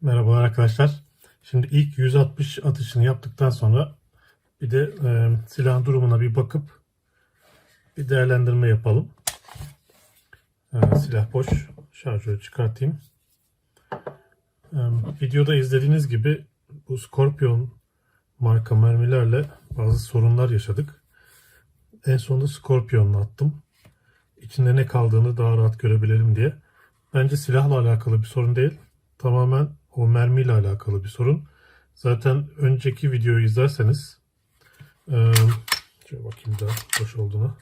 Merhabalar arkadaşlar. Şimdi ilk 160 atışını yaptıktan sonra bir de e, silahın durumuna bir bakıp bir değerlendirme yapalım. E, silah boş. Şarjörü çıkartayım. E, videoda izlediğiniz gibi bu Scorpion marka mermilerle bazı sorunlar yaşadık. En sonunda Scorpion'la attım. İçinde ne kaldığını daha rahat görebilelim diye. Bence silahla alakalı bir sorun değil. Tamamen o mermiyle alakalı bir sorun. Zaten önceki videoyu izlerseniz eee şöyle bakayım da boş olduğunu.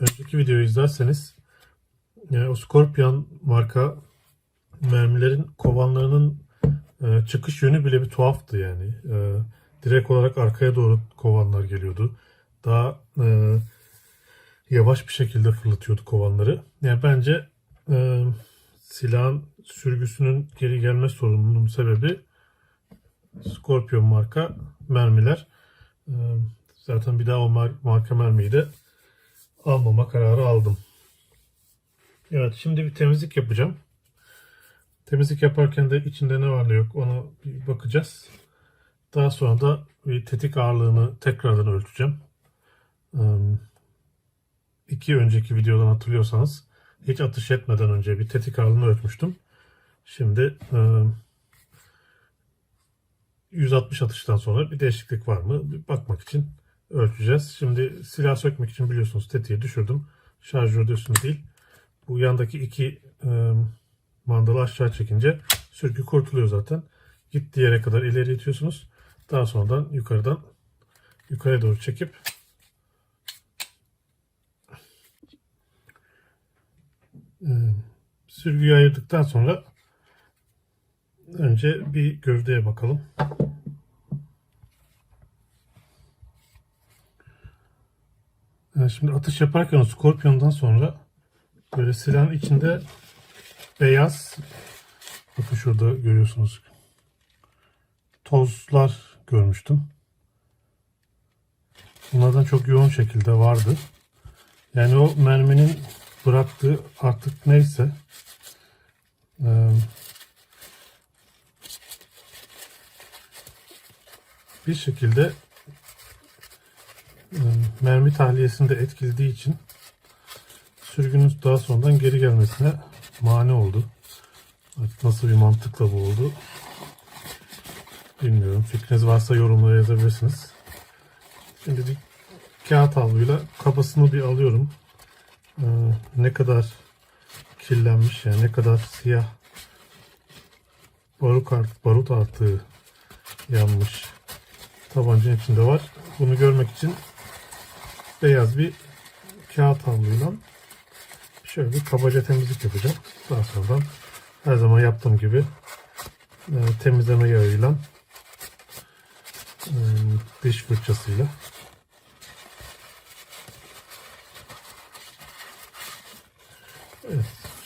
Önceki videoyu izlerseniz yani o Scorpion marka mermilerin kovanlarının e, çıkış yönü bile bir tuhaftı yani. E, direkt olarak arkaya doğru kovanlar geliyordu. Daha e, yavaş bir şekilde fırlatıyordu kovanları. Yani bence e, silahın sürgüsünün geri gelme sorununun sebebi Scorpion marka mermiler. E, zaten bir daha o mar- marka mermiyi de almama kararı aldım. Evet şimdi bir temizlik yapacağım. Temizlik yaparken de içinde ne var ne yok onu bir bakacağız. Daha sonra da bir tetik ağırlığını tekrardan ölçeceğim. Ee, iki önceki videodan hatırlıyorsanız hiç atış etmeden önce bir tetik ağırlığını ölçmüştüm. Şimdi e, 160 atıştan sonra bir değişiklik var mı? Bir bakmak için ölçeceğiz. Şimdi silah sökmek için biliyorsunuz tetiği düşürdüm. Şarjör de üstünde değil. Bu yandaki iki e, mandalı aşağı çekince sürgü kurtuluyor zaten. Gittiği yere kadar ileri itiyorsunuz. Daha sonradan yukarıdan yukarıya doğru çekip e, sürgüyü ayırdıktan sonra önce bir gövdeye bakalım. Yani şimdi atış yaparken o Scorpion'dan sonra böyle silahın içinde beyaz bakın şurada görüyorsunuz tozlar görmüştüm. Bunlardan çok yoğun şekilde vardı. Yani o merminin bıraktığı artık neyse eee, bir şekilde eee, mermi tahliyesinde etkilediği için sürgünün daha sonradan geri gelmesine mani oldu. Nasıl bir mantıkla bu oldu bilmiyorum. Fikriniz varsa yorumlara yazabilirsiniz. Şimdi bir kağıt havluyla kabasını bir alıyorum. Ee, ne kadar kirlenmiş yani ne kadar siyah barut, art, barut artığı yanmış tabancanın içinde var. Bunu görmek için beyaz bir kağıt havluyla şöyle bir kabaca temizlik yapacağım. Daha sonradan her zaman yaptığım gibi e, temizleme yağıyla e, diş fırçasıyla Evet,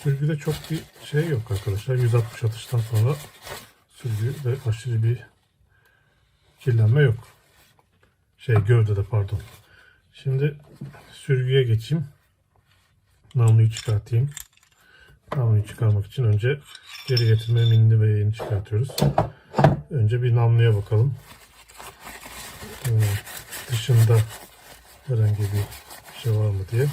sürgüde çok bir şey yok arkadaşlar. 160 atıştan sonra sürgüde aşırı bir kirlenme yok. Şey gövdede pardon. Şimdi sürgüye geçeyim. Namluyu çıkartayım. Namluyu çıkarmak için önce geri getirme minini ve yayını çıkartıyoruz. Önce bir namluya bakalım. Ee, dışında herhangi bir şey var mı diye.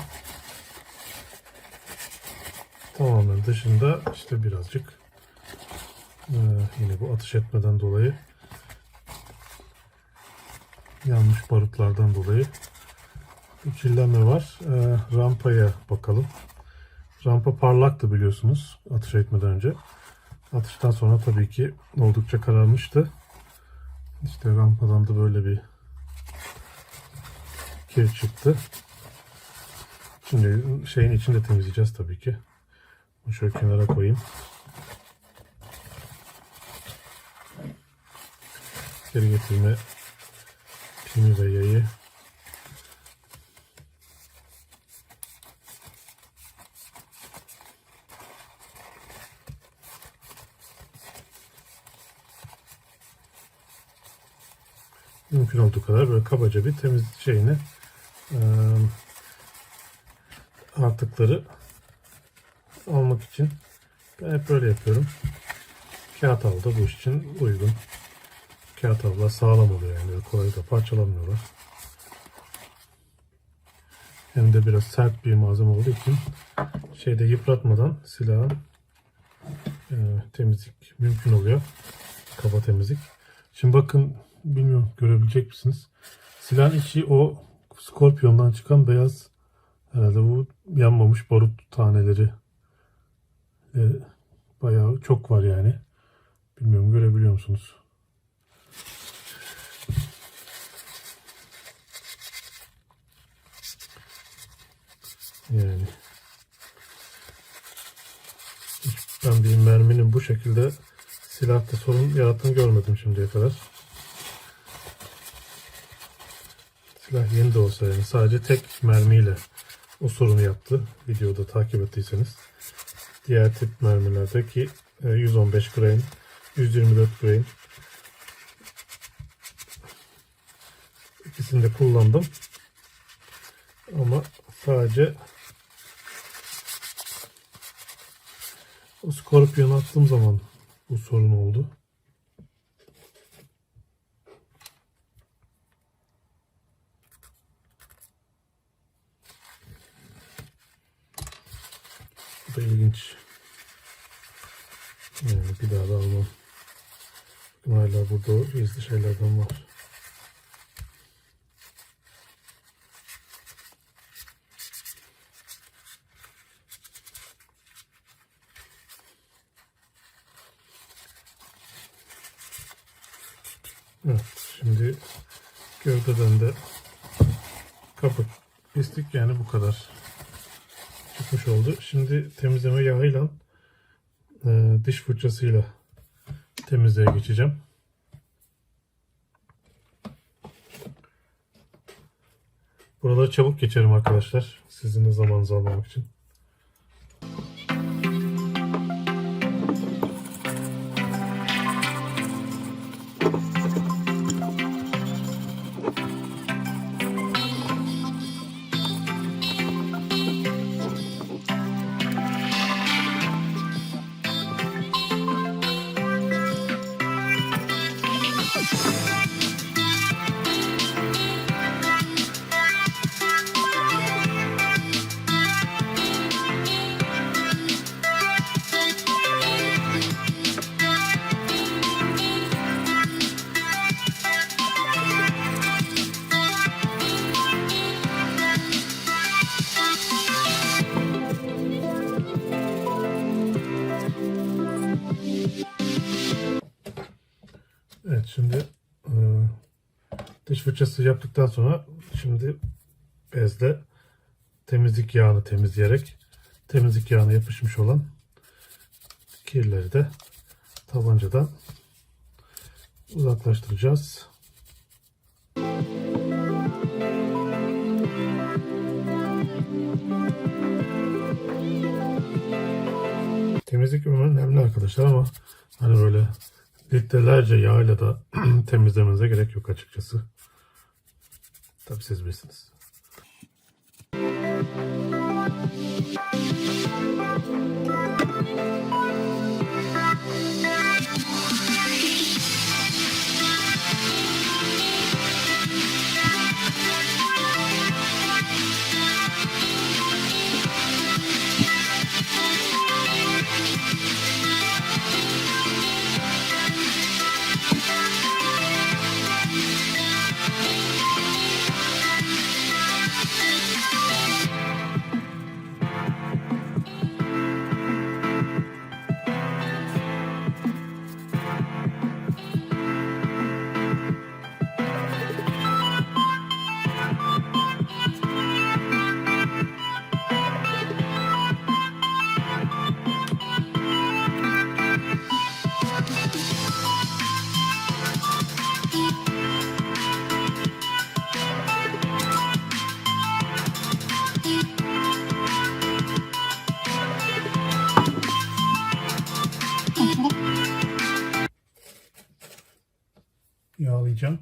Tamamen dışında işte birazcık ee, yine bu atış etmeden dolayı yanmış barutlardan dolayı bir kirlenme var. Ee, rampaya bakalım. Rampa parlaktı biliyorsunuz atış etmeden önce. Atıştan sonra tabii ki oldukça kararmıştı. İşte rampadan da böyle bir kir çıktı. Şimdi şeyin içinde temizleyeceğiz tabii ki. Şöyle kenara koyayım. Geri getirme pimi ve yayı mümkün olduğu kadar böyle kabaca bir temiz şeyini artıkları almak için ben hep böyle yapıyorum. Kağıt havlu da bu iş için uygun. Kağıt havlular sağlam oluyor yani kolay da parçalanmıyorlar. Hem de biraz sert bir malzeme olduğu için şeyde yıpratmadan silahın e, temizlik mümkün oluyor. Kaba temizlik. Şimdi bakın bilmiyorum görebilecek misiniz? Silahın içi o Scorpion'dan çıkan beyaz herhalde bu yanmamış barut taneleri e, bayağı çok var yani. Bilmiyorum görebiliyor musunuz? Yani ben bir merminin bu şekilde silahta sorun yarattığını görmedim şimdiye kadar. Silah yeni de olsa yani sadece tek mermiyle o sorunu yaptı. Videoda takip ettiyseniz. Diğer tip mermilerdeki e, 115 grain, 124 grain ikisini de kullandım. Ama sadece o Scorpion attığım zaman bu sorun oldu. Da ilginç. Yani bir daha da almam. Bakın hala burada gizli şeylerden var. Evet, şimdi gövdeden de kapı pislik yani bu kadar çıkmış oldu. Şimdi temizleme yağıyla e, diş fırçasıyla temizliğe geçeceğim. Buraları çabuk geçerim arkadaşlar. Sizin de zamanınızı almamak için. Sonra şimdi bezle temizlik yağını temizleyerek temizlik yağına yapışmış olan kirleri de tabancadan uzaklaştıracağız. Temizlik önemli arkadaşlar ama hani böyle litrelerce yağıyla da temizlemenize gerek yok açıkçası. Tabi siz bilirsiniz. Yağlayacağım.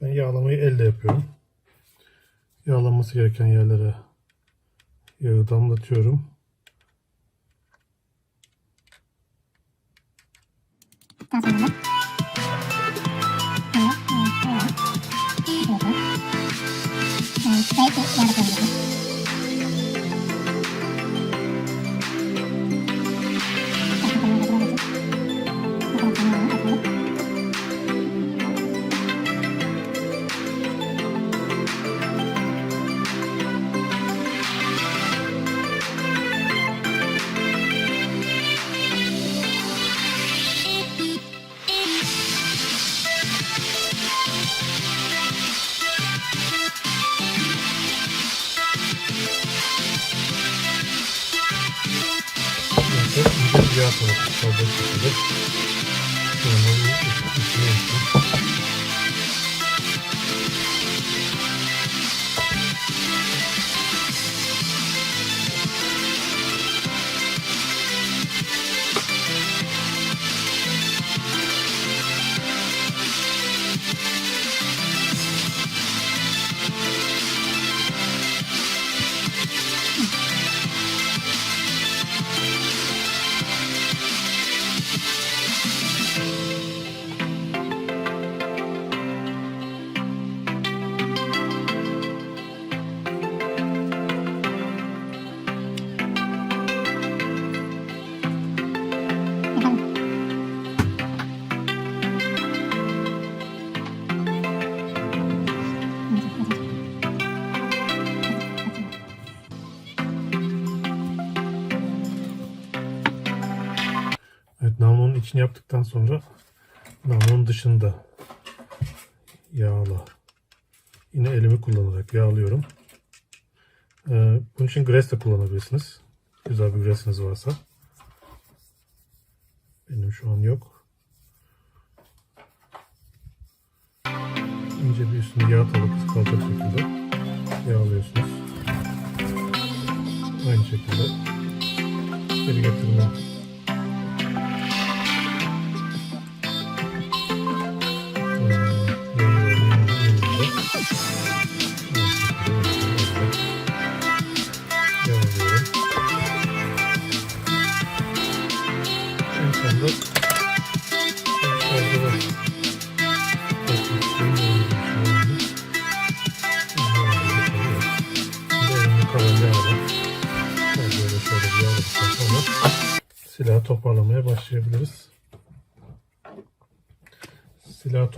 Ben yağlamayı elle yapıyorum. Yağlanması gereken yerlere yağı damlatıyorum. Daha tabakası kalacak şekilde. Normal içine içini yaptıktan sonra namlunun dışında yağla. Yine elimi kullanarak yağlıyorum. Ee, bunun için gres de kullanabilirsiniz. Güzel bir gresiniz varsa. Benim şu an yok. İnce bir üstünde yağ tabakası kalacak şekilde yağlıyorsunuz. Aynı şekilde geri getirme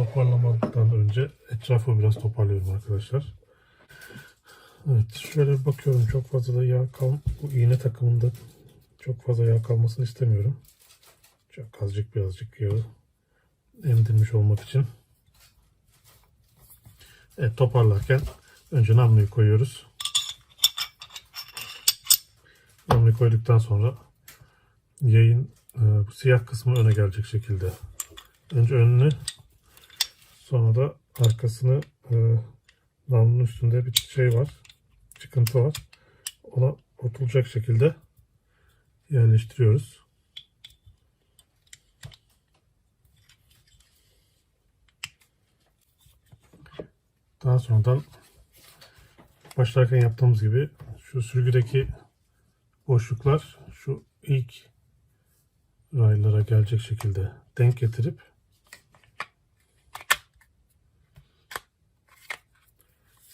Toparlamadan önce etrafı biraz toparlıyorum arkadaşlar. Evet şöyle bakıyorum çok fazla da yağ kal bu iğne takımında çok fazla yağ kalmasını istemiyorum. Çok azıcık birazcık yağı emdirmiş olmak için. Evet toparlarken önce namluyu koyuyoruz. Namluyu koyduktan sonra yayın e, bu siyah kısmı öne gelecek şekilde. Önce önünü sonra da arkasını e, namlunun üstünde bir şey var. Çıkıntı var. Ona oturacak şekilde yerleştiriyoruz. Daha sonradan başlarken yaptığımız gibi şu sürgüdeki boşluklar şu ilk raylara gelecek şekilde denk getirip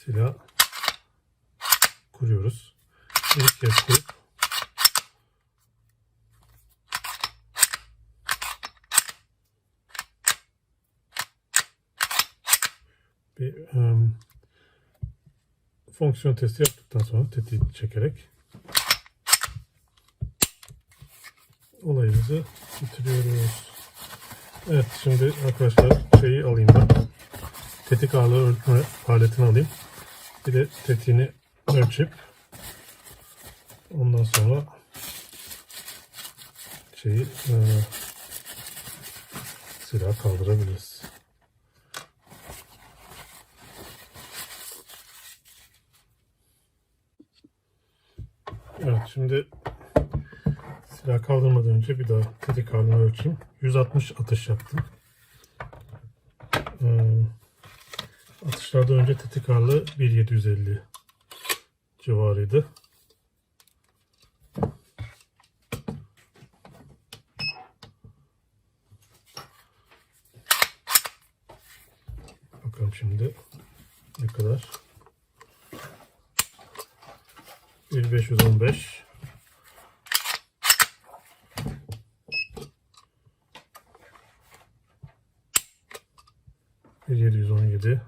silah kuruyoruz. İlk kez kurup bir em, fonksiyon testi yaptıktan sonra tetiği çekerek olayımızı bitiriyoruz. Evet şimdi arkadaşlar şeyi alayım ben. Tetik ağırlığı aletini alayım. Bir de tetiğini ölçüp ondan sonra şeyi e, silah kaldırabiliriz. Evet şimdi silah kaldırmadan önce bir daha tetik ağırlığını ölçeyim. 160 atış yaptım. Ee, Atışlardan önce tetik ağırlığı 1750 civarıydı. Bakalım şimdi ne kadar. 1515 1717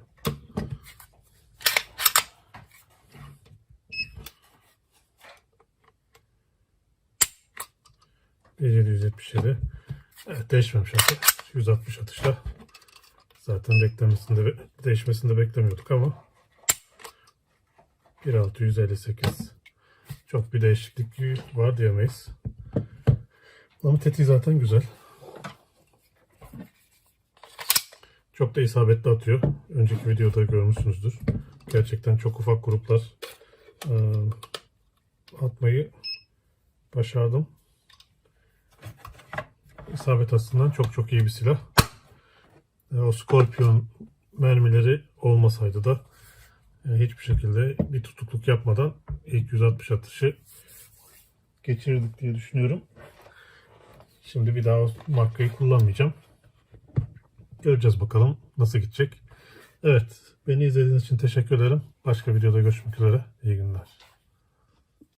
1777 Evet değişmemiş hatta 160 atışla zaten beklemesinde değişmesini de beklemiyorduk ama 1658 çok bir değişiklik var diyemeyiz. Ama tetiği zaten güzel. Çok da isabetli atıyor. Önceki videoda görmüşsünüzdür. Gerçekten çok ufak gruplar atmayı başardım. İsabet açısından çok çok iyi bir silah. E, o Scorpion mermileri olmasaydı da e, hiçbir şekilde bir tutukluk yapmadan ilk 160 atışı geçirdik diye düşünüyorum. Şimdi bir daha o markayı kullanmayacağım. Göreceğiz bakalım nasıl gidecek. Evet, beni izlediğiniz için teşekkür ederim. Başka videoda görüşmek üzere. İyi günler.